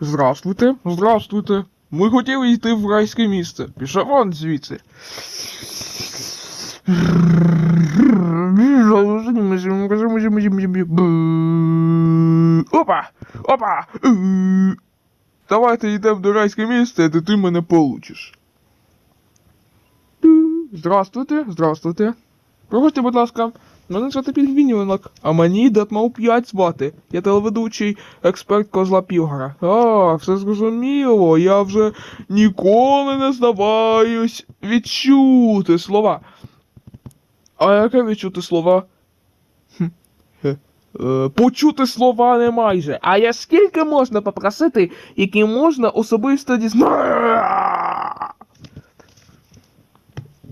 Здравствуйте, здравствуйте. Ми хотіли йти в райське місце. Пішов вон звідси. Опа! Опа! Давайте йдемо до райське місце, де ти мене получиш. Здравствуйте, здравствуйте. Проходьте, будь ласка. Мене звати Пінгвінінок, а мені Датмау 5 звати. Я телеведучий експерт Козла Півгора. А, все зрозуміло, я вже ніколи не здаваюсь відчути слова. А яке відчути слова? Хе, е, почути слова не майже. А я скільки можна попросити, які можна особисто дізнатися?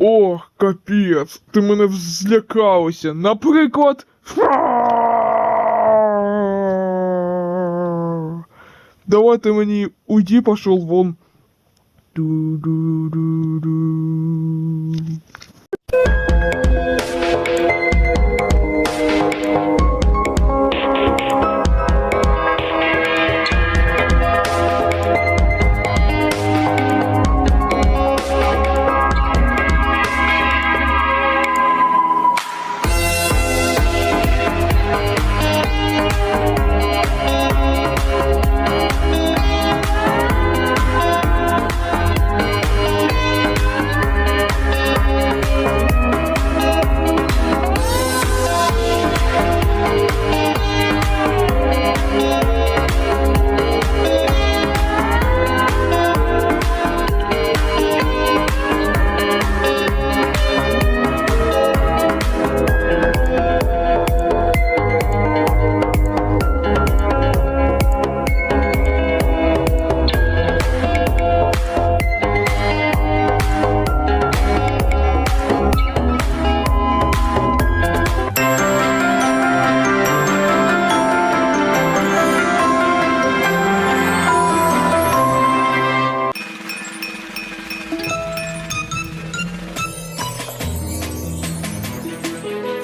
Ох, капець, ти мене злякалося. Наприклад. Давайте мені уйди, пошел вон. Ду-ду-ду-ду.